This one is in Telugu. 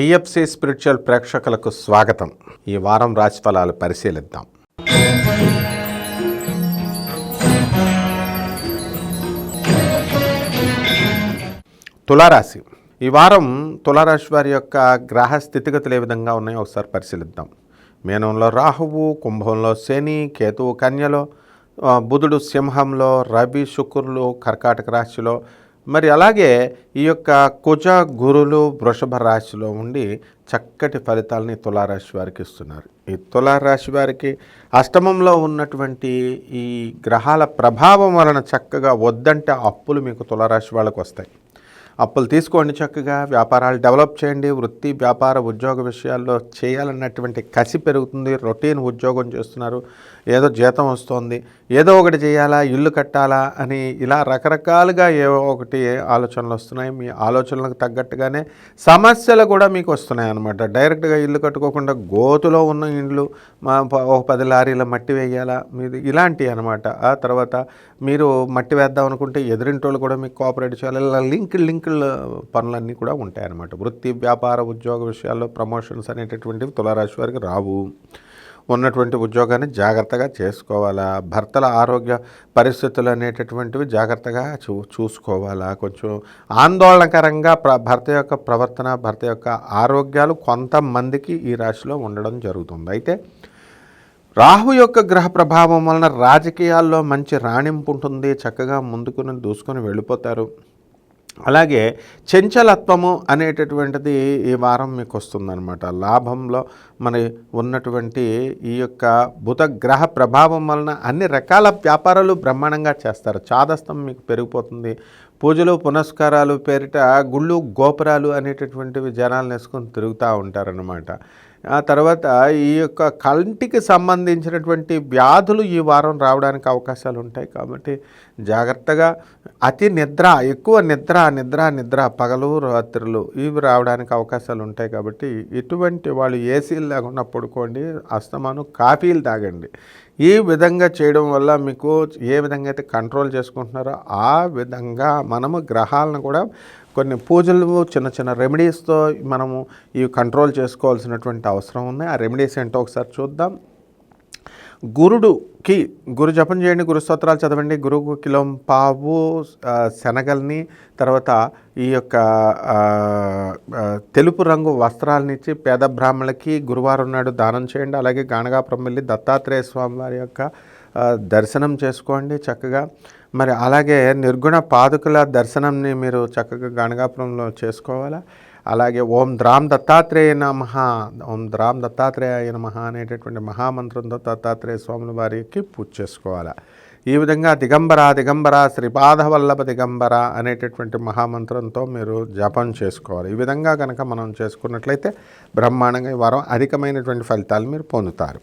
టిఎఫ్సి స్పిరిచువల్ ప్రేక్షకులకు స్వాగతం. ఈ వారం రాశిఫలాలు పరిశీలిద్దాం. తులారాశి. ఈ వారం తులారాశి వారి యొక్క గ్రహ స్థితిగతులు ఏ విధంగా ఉన్నాయో ఒకసారి పరిశీలిద్దాం. మేనంలో రాహువు కుంభంలో శని కేతువు కన్యలో బుధుడు సింహంలో రవి శుక్రులు కర్కాటక రాశిలో మరి అలాగే ఈ యొక్క కుజ గురులు వృషభ రాశిలో ఉండి చక్కటి ఫలితాలని తులారాశి వారికి ఇస్తున్నారు. ఈ తులారాశి వారికి అష్టమంలో ఉన్నటువంటి ఈ గ్రహాల ప్రభావం వలన చక్కగా వద్దంటే అప్పులు మీకు తులారాశి వాళ్ళకు వస్తాయి. అప్పులు తీసుకోండి చక్కగా వ్యాపారాలు డెవలప్ చేయండి వృత్తి వ్యాపార ఉద్యోగ విషయాల్లో చేయాలన్నటువంటి కసి పెరుగుతుంది రొటీన్ ఉద్యోగం చేస్తున్నారు ఏదో జీతం వస్తుంది ఏదో ఒకటి చేయాలా ఇల్లు కట్టాలా అని ఇలా రకరకాలుగా ఏవో ఒకటి ఆలోచనలు వస్తున్నాయి. మీ ఆలోచనలకు తగ్గట్టుగానే సమస్యలు కూడా మీకు వస్తున్నాయి అన్నమాట. డైరెక్ట్గా ఇల్లు కట్టుకోకుండా గోతులో ఉన్న ఇండ్లు మా ఒక పది లారీల మట్టి వేయాలా మీది ఇలాంటివి అనమాట ఆ తర్వాత మీరు మట్టి వేద్దాం అనుకుంటే ఎదురింటోళ్ళు కూడా మీకు కోఆపరేట్ చేయాలి. ఇలా లింక్ లింక్ పనులన్నీ కూడా ఉంటాయన్నమాట. వృత్తి వ్యాపార ఉద్యోగ విషయాల్లో ప్రమోషన్స్ అనేటటువంటివి తులారాశి వారికి రావు. ఉన్నటువంటి ఉద్యోగాన్ని జాగ్రత్తగా చేసుకోవాలా? భర్తల ఆరోగ్య పరిస్థితులు అనేటటువంటివి జాగ్రత్తగా చూ చూసుకోవాలా? కొంచెం ఆందోళనకరంగా ప్ర భర్త యొక్క ప్రవర్తన భర్త యొక్క ఆరోగ్యాలు కొంతమందికి ఈ రాశిలో ఉండడం జరుగుతుంది. అయితే రాహు యొక్క గ్రహ ప్రభావం వలన రాజకీయాల్లో మంచి రాణింపు ఉంటుంది. చక్కగా ముందుకుని దూసుకొని వెళ్ళిపోతారు. అలాగే చంచలత్వము అనేటటువంటిది ఈ వారం మీకు వస్తుందన్నమాట. లాభంలో మన ఉన్నటువంటి ఈ యొక్క బుధగ్రహ ప్రభావం వలన అన్ని రకాల వ్యాపారాలు బ్రహ్మాండంగా చేస్తారు. చాదస్తం మీకు పెరిగిపోతుంది. పూజలు పునస్కారాలు పేరిట గుళ్ళు గోపురాలు అనేటటువంటివి జనాలు వేసుకొని తిరుగుతూ ఉంటారన్నమాట. ఆ తర్వాత ఈ యొక్క కంటికి సంబంధించినటువంటి వ్యాధులు ఈ వారం రావడానికి అవకాశాలు ఉంటాయి కాబట్టి జాగ్రత్తగా అతి నిద్ర ఎక్కువ నిద్ర నిద్ర నిద్ర పగలు రాత్రులు ఇవి రావడానికి అవకాశాలు ఉంటాయి కాబట్టి ఇటువంటి వాళ్ళు ఏసీలు లేకుండా పడుకోండి అస్తమాను కాఫీలు తాగండి. ఈ విధంగా చేయడం వల్ల మీకు ఏ విధంగా అయితే కంట్రోల్ చేసుకుంటున్నారో ఆ విధంగా మనము గ్రహాలను కూడా కొన్ని పూజలు చిన్న చిన్న రెమెడీస్తో మనము ఇవి కంట్రోల్ చేసుకోవాల్సినటువంటి అవసరం ఉంది. ఆ రెమెడీస్ ఏంటో ఒకసారి చూద్దాం. గురుడుకి గురు జపం చేయండి గురు స్తోత్రాలు చదవండి గురువు కిలో పావు శనగల్ని తర్వాత ఈ యొక్క తెలుపు రంగు వస్త్రాలను ఇచ్చి పేద బ్రాహ్మణులకి గురువారం నాడు దానం చేయండి. అలాగే గాణగాపురం వెళ్ళి దత్తాత్రేయ స్వామి వారి యొక్క దర్శనం చేసుకోండి చక్కగా. మరి అలాగే నిర్గుణ పాదుకల దర్శనంని మీరు చక్కగా గణగాపురంలో చేసుకోవాలా? అలాగే ఓం ద్రామ్ దత్తాత్రేయ నమ ఓం ద్రామ్ దత్తాత్రేయ నమ అనేటటువంటి మహామంత్రంతో దత్తాత్రేయ స్వాముల వారికి పూజ చేసుకోవాలా? ఈ విధంగా దిగంబర దిగంబర శ్రీపాదవల్లభ దిగంబర అనేటటువంటి మహామంత్రంతో మీరు జపం చేసుకోవాలి. ఈ విధంగా కనుక మనం చేసుకున్నట్లయితే బ్రహ్మాండంగా ఈ వారం అధికమైనటువంటి ఫలితాలు మీరు పొందుతారు.